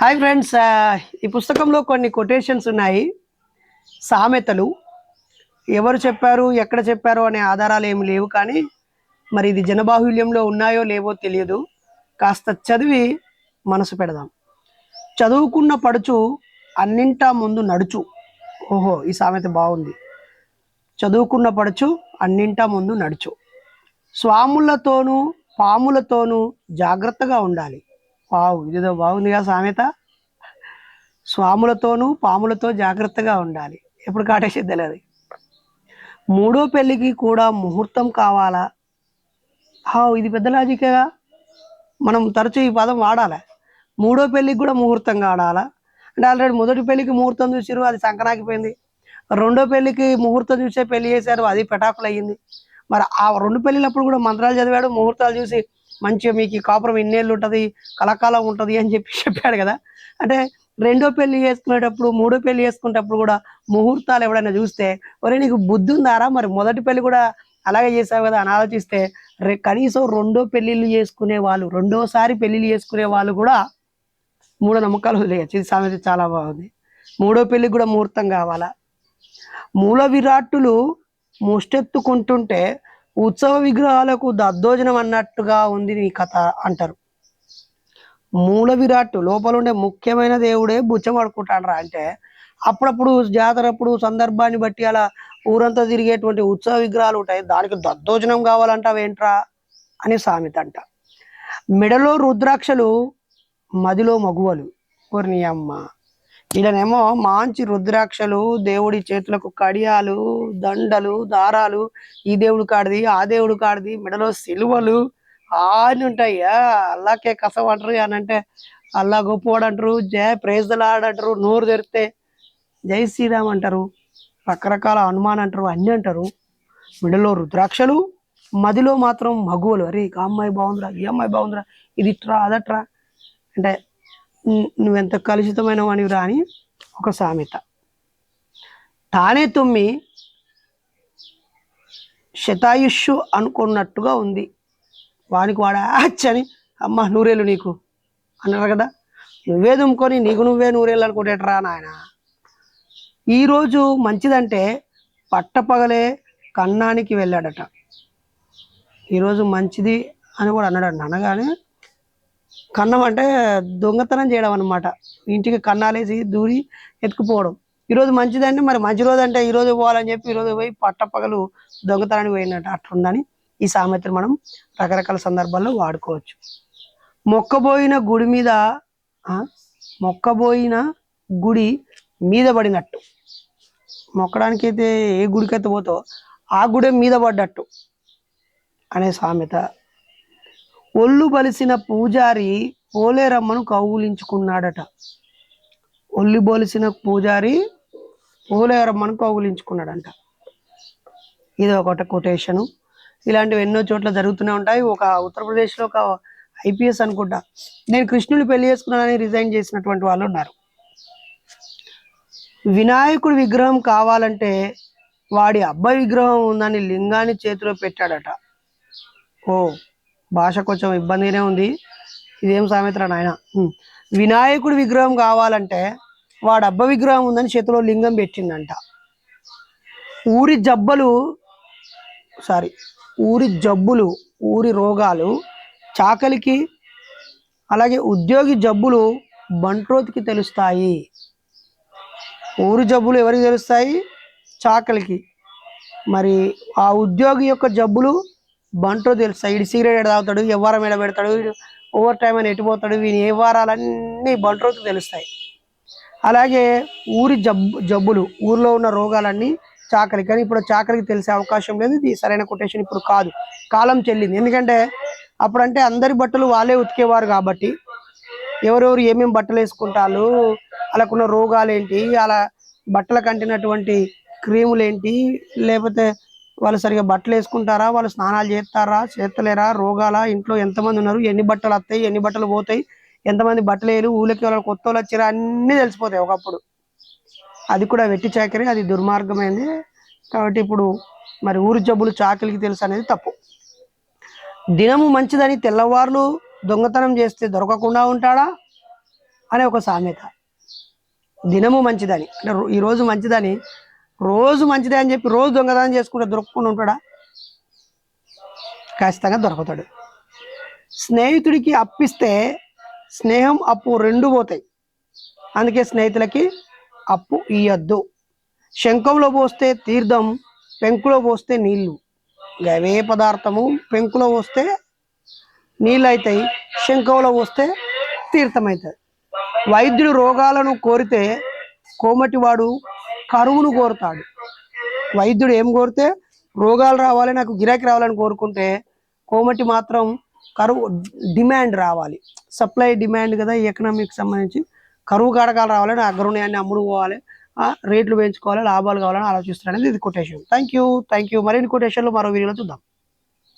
Hi friends ఈ పుస్తకంలో కొన్ని కొటేషన్స్ ఉన్నాయి. సామెతలు. ఎవరు చెప్పారు ఎక్కడ చెప్పారు అనే ఆధారాలు ఏమి లేవు కానీ మరి ఇది జనబాహుల్యంలో ఉన్నాయో లేవో తెలియదు. కాస్త చదివి మనసు పెడదాం. చదువుకున్న పడుచు అన్నింటా ముందు నడుచు. ఓహో ఈ సామెత బాగుంది. చదువుకున్న పడుచు అన్నింటా ముందు నడుచు. స్వాములతోనూ పాములతోనూ జాగ్రత్తగా ఉండాలి. వావ్ ఇదేదో బాగుందిగా సామెత. స్వాములతోనూ పాములతో జాగ్రత్తగా ఉండాలి. ఎప్పుడు కాటేసేది తెలియదు. మూడో పెళ్ళికి కూడా ముహూర్తం కావాలా? హావ్ ఇది పెద్ద లాజికేగా మనం తరచూ ఈ పదం వాడాలి? మూడో పెళ్ళికి కూడా ముహూర్తం కావాలా? అంటే ఆల్రెడీ మొదటి పెళ్ళికి ముహూర్తం చూసారు అది సంకనాకిపోయింది రెండో పెళ్ళికి ముహూర్తం చూసే పెళ్ళి చేశారు అది పెటాకులు అయ్యింది మరి ఆ రెండు పెళ్ళిళ్ళప్పుడు కూడా మంత్రాలు చదివాడు ముహూర్తాలు చూసి మంచిగా మీకు కాపురం ఇన్నేళ్ళు ఉంటుంది కలకాలం ఉంటుంది అని చెప్పి చెప్పాడు కదా. అంటే రెండో పెళ్ళి చేసుకునేటప్పుడు మూడో పెళ్ళి చేసుకునేటప్పుడు కూడా ముహూర్తాలు ఎవడైనా చూస్తే ఒరే నీకు బుద్ధి ఉందారా? మరి మొదటి పెళ్ళి కూడా అలాగే చేసావు కదా అని ఆలోచిస్తే రే కనీసం రెండో పెళ్ళిళ్ళు చేసుకునే వాళ్ళు రెండోసారి పెళ్ళిళ్ళు చేసుకునే వాళ్ళు కూడా మూఢ నమ్మకాలు వదిలేయచ్చు ఇది సామెత చాలా బాగుంది. మూడో పెళ్ళికి కూడా ముహూర్తం కావాలా? మూల విరాట్టులు ముష్టెత్తుకుంటుంటే ఉత్సవ విగ్రహాలకు దద్దోజనం అన్నట్టుగా ఉంది నీ కథ అంటారు. మూల విరాట్ లోపల ఉండే ముఖ్యమైన దేవుడే బుచ్చం పడుకుంటాడరా అంటే అప్పుడప్పుడు జాతరప్పుడు సందర్భాన్ని బట్టి అలా ఊరంతా తిరిగేటువంటి ఉత్సవ విగ్రహాలు ఉంటాయి. దానికి దద్దోజనం కావాలంటావేంట్రా అని సామెత అంట మెడలో రుద్రాక్షలు మదిలో మగువలు. ఓర్ని అమ్మ. వీళ్ళనేమో మంచి రుద్రాక్షలు దేవుడి చేతులకు కడియాలు దండలు దారాలు ఈ దేవుడు కాడిది ఆ దేవుడు కాడిది మెడలో సిలువలు అని ఉంటాయి. అల్లాకే కసం అంటారు అని అంటే అల్లా గొప్పవాడు అంటారు జయ ప్రేజలాడంటారు నోరు తెరితే జై శ్రీరామ్ అంటారు. రకరకాల హనుమాన్ అంటారు అన్ని అంటారు. మెడలో రుద్రాక్షలు మదిలో మాత్రం మగువలు. అరే ఇక అమ్మాయి బాగుందిరా ఈ అమ్మాయి బాగుందిరా ఇది ఇట్రా అదట్రా. అంటే నువ్వెంత కలుషితమైన వాణివి రాని ఒక సామెత. తానే తుమ్మి శతాయుష్షు అనుకున్నట్టుగా ఉంది. వానికి వాడు అని అమ్మ నూరేళ్ళు నీకు అన్నారు కదా. నువ్వే దుమ్ముకొని నీకు నువ్వే నూరేళ్ళు అనుకుంటేట్రా నాయన. ఈరోజు మంచిదంటే పట్టపగలే కన్నానికి వెళ్ళాడట. ఈరోజు మంచిది అని కూడా అన్నాడు అనగానే కన్నం అంటే దొంగతనం చేయడం అనమాట ఇంటికి కన్నాలేసి దూరి ఎత్తుకుపోవడం. ఈరోజు మంచిదండి మరి మంచి రోజు అంటే ఈ రోజు పోవాలని చెప్పి ఈరోజు పోయి పట్టపగలు దొంగతనానికి పోయినట్టు అట్లుందని ఈ సామెతను మనం రకరకాల సందర్భాల్లో వాడుకోవచ్చు. మొక్కబోయిన గుడి మీద మొక్కబోయిన గుడి మీద పడినట్టు. మొక్కడానికి అయితే ఏ గుడికైతే పోతో ఆ గుడే మీద పడ్డట్టు అనే సామెత ఒళ్ళు బలిసిన పూజారి పోలేరమ్మను కౌగులించుకున్నాడట. ఒళ్ళు బలిసిన పూజారి పోలేరమ్మను కౌగులించుకున్నాడంట. ఇది ఒకట కొటేషను. ఇలాంటివి ఎన్నో చోట్ల జరుగుతూనే ఉంటాయి. ఒక ఉత్తరప్రదేశ్లో ఒక ఐపీఎస్ అనుకుంటా. నేను కృష్ణుని పెళ్ళి చేసుకున్నానని రిజైన్ చేసినటువంటి వాళ్ళు ఉన్నారు. వినాయకుడి విగ్రహం కావాలంటే వాడి అబ్బాయి విగ్రహం ఉందని లింగాన్ని చేతిలో పెట్టాడట. ఓ భాష కొంచెం ఇబ్బందిగానే ఉంది. ఇదేం సామెత్ర నాయన? వినాయకుడి విగ్రహం కావాలంటే వాడు అబ్బ విగ్రహం ఉందని చేతిలో లింగం పెట్టిందంట. ఊరి జబ్బలు సారీ ఊరి జబ్బులు ఊరి రోగాలు చాకలికి అలాగే ఉద్యోగి జబ్బులు బంట్రోతికి తెలుస్తాయి. ఊరి జబ్బులు ఎవరికి తెలుస్తాయి? చాకలికి. మరి ఆ ఉద్యోగి యొక్క జబ్బులు బంటో తెలుస్తాయి ఇడు సిగరెట్ తాగుతాడు ఎవరం ఎడ పెడతాడు ఓవర్ టైం అని ఎట్టిపోతాడు వీని ఏ వారాలన్నీ బంట్రోకి తెలుస్తాయి. అలాగే ఊరి జబ్బు జబ్బులు ఊర్లో ఉన్న రోగాలన్నీ చాకలి కానీ ఇప్పుడు చాకలికి తెలిసే అవకాశం లేదు. ఇది సరైన కొటేషన్ ఇప్పుడు కాదు. కాలం చెల్లింది. ఎందుకంటే అప్పుడంటే అందరి బట్టలు వాళ్ళే ఉతికేవారు కాబట్టి ఎవరెవరు ఏమేమి బట్టలు వేసుకుంటారు వాళ్ళకున్న రోగాలు ఏంటి అలా బట్టలకు అంటినటువంటి క్రీములు ఏంటి లేకపోతే వాళ్ళు సరిగా బట్టలు వేసుకుంటారా? వాళ్ళు స్నానాలు చేస్తారా? చేస్తలేరా? రోగాల? ఇంట్లో ఎంతమంది ఉన్నారు? ఎన్ని బట్టలు వస్తాయి? ఎన్ని బట్టలు పోతాయి? ఎంతమంది బట్టలు వేయరు? ఊళ్ళకి వాళ్ళు కొత్త వాళ్ళు వచ్చారా? అన్నీ తెలిసిపోతాయి ఒకప్పుడు. అది కూడా వెట్టి చాకరి అది దుర్మార్గమైంది. కాబట్టి ఇప్పుడు మరి ఊరు జబ్బులు చాకలికి తెలుసు అనేది తప్పు. దినము మంచిదని తెల్లవార్లు దొంగతనం చేస్తే దొరకకుండా ఉంటాడా? అనే ఒక సామెత. దినము మంచిదని అంటే ఈరోజు మంచిదని రోజు మంచిదే అని చెప్పి రోజు దొంగదానం చేసుకుంటే దొరకకుండా ఉంటాడా? ఖచ్చితంగా దొరుకుతాడు. స్నేహితుడికి అప్పిస్తే స్నేహం అప్పు రెండు పోతాయి. అందుకే స్నేహితులకి అప్పు ఇయ్యద్దు. శంఖంలో పోస్తే తీర్థం పెంకులో పోస్తే నీళ్ళు. గవే అవే పదార్థము. పెంకులో పోస్తే నీళ్ళు అవుతాయి శంఖంలో పోస్తే తీర్థం అవుతుంది వైద్యుడు రోగాలను కోరితే కోమటివాడు కరువును కోరుతాడు. వైద్యుడు ఏం కోరితే రోగాలు రావాలి నాకు గిరాకీ రావాలని కోరుకుంటే కోమటి మాత్రం కరువు డిమాండ్ రావాలి. సప్లై డిమాండ్ కదా ఈ ఎకనామిక్ సంబంధించి కరువు కాడకాలు రావాలని అగ్రుణయాన్ని అమ్ముడు పోవాలి ఆ, రేట్లు పెంచుకోవాలి లాభాలు కావాలని ఆలోచిస్తున్నాడు అనేది ఇది quotation thank you thank you మరిన్ని కొటేషన్లు మరో వీడియోలో చూద్దాం.